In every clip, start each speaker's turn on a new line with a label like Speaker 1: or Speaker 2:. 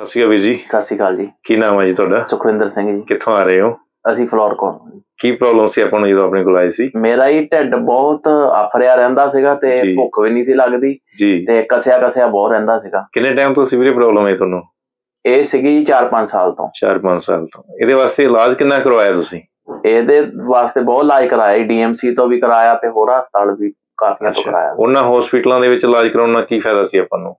Speaker 1: ਸਤਿ ਸ਼੍ਰੀ ਅਕਾਲ ਵੀਰ ਜੀ।
Speaker 2: ਸਤਿ ਸ਼੍ਰੀ ਅਕਾਲ ਜੀ।
Speaker 1: ਕੀ ਨਾਮ ਹੈ ਜੀ ਤੁਹਾਡਾ?
Speaker 2: ਸੁਖਵਿੰਦਰ ਸਿੰਘ ਜੀ।
Speaker 1: ਕਿੱਥੋਂ ਆ ਰਹੇ ਹੋ?
Speaker 2: ਅਸੀਂ ਫਲੋਰ ਕੋਲ
Speaker 1: ਕੀ ਪ੍ਰੋਬਲਮ ਸੀ ਆਪਾਂ ਨੂੰ ਜਦੋਂ ਆਪਣੇ ਕੋਲ ਆਏ ਸੀ?
Speaker 2: ਮੇਰਾ ਹੀ ਢਿੱਡ ਬਹੁਤ ਆਫਰਿਆ ਰਹਿੰਦਾ ਸੀਗਾ ਤੇ
Speaker 1: ਜੀ।
Speaker 2: ਭੁੱਖ ਵੀ ਨਹੀਂ ਸੀ ਲੱਗਦੀ
Speaker 1: ਜੀ।
Speaker 2: ਤੇ ਕਸਿਆ ਕਸਿਆ ਬਹੁਤ ਰਹਿੰਦਾ ਸੀਗਾ।
Speaker 1: ਕਿੰਨੇ ਟਾਈਮ ਤੋਂ ਸੀਵਰੇ ਪ੍ਰੋਬਲਮ ਹੈ ਤੁਹਾਨੂੰ?
Speaker 2: ਇਹ ਸੀਗੀ 4-5 ਸਾਲ ਤੋਂ।
Speaker 1: 4-5 ਸਾਲ ਤੋਂ। ਇਹਦੇ ਵਾਸਤੇ ਇਲਾਜ ਕਿੰਨਾ ਕਰਵਾਇਆ ਤੁਸੀਂ?
Speaker 2: ਇਹਦੇ ਵਾਸਤੇ ਬਹੁਤ ਇਲਾਜ ਕਰਾਇਆ ਡੀਐਮਸੀ ਤੋਂ ਵੀ ਕਰਾਇਆ ਤੇ ਹੋਰ ਹਸਪਤਾਲ ਵੀ ਕਾਫੀਆਂ ਤੋਂ ਕਰਾਇਆ।
Speaker 1: ਉਹਨਾਂ ਹਸਪੀਟਲਾਂ ਦੇ ਵਿੱਚ ਇਲਾਜ ਕਰਾਉਣ ਨਾਲ ਕੀ ਫਾਇਦਾ ਸੀ ਆਪਾਂ ਨੂੰ?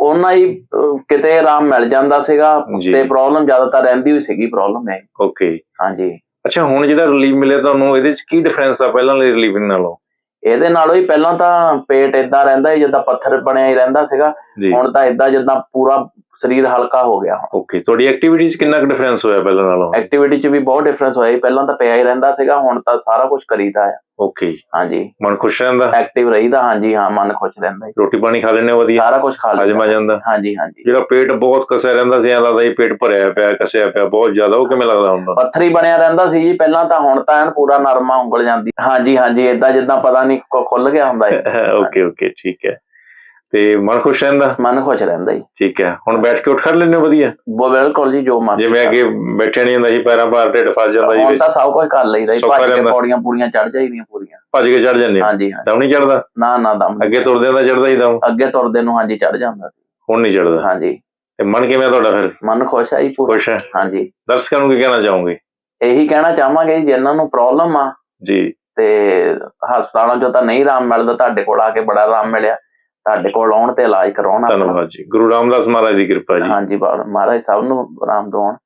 Speaker 2: ਉਹਨਾਂ ਹੀ ਕਿਤੇ ਆਰਾਮ ਮਿਲ ਜਾਂਦਾ ਸੀਗਾ। ਤੇ ਪ੍ਰੋਬਲਮ ਜ਼ਿਆਦਾਤਰ ਰਹਿੰਦੀ ਹੋਈ ਸੀਗੀ ਪ੍ਰੋਬਲਮ ਹੈ।
Speaker 1: ਓਕੇ
Speaker 2: ਹਾਂਜੀ।
Speaker 1: ਅੱਛਾ ਹੁਣ ਜਿਹੜਾ ਰਿਲੀਫ ਮਿਲਿਆ ਤੁਹਾਨੂੰ ਇਹਦੇ ਵਿੱਚ ਕੀ ਡਿਫਰੈਂਸ ਆ ਪਹਿਲਾਂ ਵਾਲੇ ਰਿਲੀਫ ਨਾਲੋਂ?
Speaker 2: ਇਹਦੇ ਨਾਲੋਂ ਹੀ ਪਹਿਲਾਂ ਤਾਂ ਪੇਟ ਇਦਾਂ ਰਹਿੰਦਾ ਜਿੱਦਾਂ ਪੱਥਰ ਬਣਿਆ ਹੀ ਰਹਿੰਦਾ ਸੀਗਾ। ਹੁਣ ਤਾਂ ਇਦਾਂ ਜਿੱਦਾਂ ਪੂਰਾ ਸਰੀਰ ਹਲਕਾ ਹੋ ਗਿਆ
Speaker 1: ਓਕੇ ਤੁਹਾਡੀ ਐਕਟੀਵਿਟੀ 'ਚ ਕਿੰਨਾ ਕੁ ਡਿਫਰੈਂਸ ਹੋਇਆ ਪਹਿਲਾਂ ਨਾਲੋਂ?
Speaker 2: ਐਕਟੀਵਿਟੀ 'ਚ ਵੀ ਬਹੁਤ ਡਿਫਰੈਂਸ ਹੋਇਆ ਜੀ। ਪਹਿਲਾਂ ਤਾਂ ਪਿਆ ਹੀ ਰਹਿੰਦਾ ਸੀਗਾ ਹੁਣ ਤਾਂ ਸਾਰਾ ਕੁਝ ਕਰੀਦਾ ਆ।
Speaker 1: ਓਕੇ
Speaker 2: ਹਾਂਜੀ।
Speaker 1: ਮਨ ਖੁਸ਼ ਰਹਿੰਦਾ?
Speaker 2: ਐਕਟਿਵ ਰਹੀਦਾ ਹਾਂਜੀ ਹਾਂ ਮਨ ਖੁਸ਼ ਰਹਿੰਦਾ ਜੀ।
Speaker 1: ਰੋਟੀ ਪਾਣੀ ਖਾ ਲੈਣੇ ਵਧੀਆ?
Speaker 2: ਸਾਰਾ ਕੁਝ ਖਾ
Speaker 1: ਹਜਮ
Speaker 2: ਲੈਂਦਾ
Speaker 1: ਜਾਂਦਾ?
Speaker 2: ਹਾਂਜੀ ਹਾਂਜੀ।
Speaker 1: ਜਿਹੜਾ ਪੇਟ ਬਹੁਤ ਕਸਿਆ ਰਹਿੰਦਾ ਸੀ ਐਂ ਲੱਗਦਾ ਸੀ ਪੇਟ ਭਰਿਆ ਪਿਆ ਕਸਿਆ ਪਿਆ ਬਹੁਤ ਜ਼ਿਆਦਾ ਉਹ ਕਿਵੇਂ ਲੱਗਦਾ ਹੁੰਦਾ?
Speaker 2: ਪੱਥਰੀ ਬਣਿਆ ਰਹਿੰਦਾ ਸੀ ਜੀ ਪਹਿਲਾਂ ਤਾਂ ਹੁਣ ਤਾਂ ਐਨ ਪੂਰਾ ਨਰਮਾ ਉਂਗਲ ਜਾਂਦੀ। ਹਾਂਜੀ ਹਾਂਜੀ ਇਦਾਂ ਜਿੱਦਾਂ ਪਤਾ ਨਹੀਂ ਖੁੱਲ ਗਿਆ ਹੁੰਦਾ ਜੀ।
Speaker 1: ਓਕੇ ਓਕੇ ਠੀਕ ਹੈ। ਤੇ ਮਨ ਖੁਸ਼ ਰਹਿੰਦਾ?
Speaker 2: ਮਨ ਖੁਸ਼ ਰਹਿੰਦਾ ਜੀ।
Speaker 1: ਠੀਕ ਹੈ। ਹੁਣ ਬੈਠ ਕੇ ਉੱਠ ਖੜ ਲੈਣੇ ਵਧੀਆ?
Speaker 2: ਬਿਲਕੁਲ ਜੀ ਜੋ ਮਨ
Speaker 1: ਜਿਵੇਂ ਅੱਗੇ ਬੈਠੇ ਨਹੀਂ ਹੁੰਦਾ ਸੀ ਪੈਰਾਂ ਭਾਰ ਢਿੱਡ ਫਸ ਜਾਂਦਾ ਜੀ
Speaker 2: ਹੁਣ ਤਾਂ ਸਭ ਕੁਝ ਕਰ ਲਈਦਾ ਜੀ ਭੱਜ ਕੇ। ਪੌੜੀਆਂ ਪੂਰੀਆਂ ਚੜ ਜਾਈਦੀਆਂ ਪੂਰੀਆਂ।
Speaker 1: ਭੱਜ ਕੇ ਚੜ ਜਾਂਦੇ
Speaker 2: ਹਾਂਜੀ
Speaker 1: ਦਮ ਨਹੀਂ ਚੜਦਾ
Speaker 2: ਨਾ ਨਾ ਦਮ
Speaker 1: ਅੱਗੇ ਤੁਰਦੇ ਦਾ ਚੜਦਾ ਹੀ ਦਮ।
Speaker 2: ਅੱਗੇ ਤੁਰਦੇ ਨੂੰ ਹਾਂਜੀ ਚੜ ਜਾਂਦਾ
Speaker 1: ਹੁਣ ਨਹੀਂ ਚੜਦਾ
Speaker 2: ਹਾਂਜੀ।
Speaker 1: ਤੇ ਮਨ ਕਿਵੇਂ ਤੁਹਾਡਾ ਫਿਰ?
Speaker 2: ਮਨ ਖੁਸ਼ ਹੈ ਜੀ ਪੂਰਾ।
Speaker 1: ਖੁਸ਼ ਹੈ
Speaker 2: ਹਾਂਜੀ।
Speaker 1: ਦਰਸ਼ਕਾਂ ਨੂੰ ਕੀ ਕਹਿਣਾ ਚਾਹੋਗੇ?
Speaker 2: ਇਹੀ ਕਹਿਣਾ ਚਾਹਾਂਗੇ ਜਿਨ੍ਹਾਂ ਨੂੰ ਪ੍ਰੋਬਲਮ ਆ
Speaker 1: ਜੀ।
Speaker 2: ਤੇ ਹਸਪਤਾਲਾਂ 'ਚੋਂ ਤਾਂ ਨਹੀਂ ਆਰਾਮ ਮਿਲਦਾ ਤੁਹਾਡੇ ਕੋਲ ਆ ਕੇ ਬੜਾ ਆਰਾਮ ਮਿਲਿਆ। ਤੁਹਾਡੇ ਕੋਲ ਆਉਣ ਤੇ ਇਲਾਜ ਕਰਾਉਣ।
Speaker 1: ਧੰਨਵਾਦ ਜੀ ਗੁਰੂ ਰਾਮਦਾਸ ਮਹਾਰਾਜ ਦੀ ਕਿਰਪਾ ਜੀ
Speaker 2: ਹਾਂਜੀ ਮਹਾਰਾਜ ਸਭ ਨੂੰ ਆਰਾਮ ਦਿਵਾਉਣ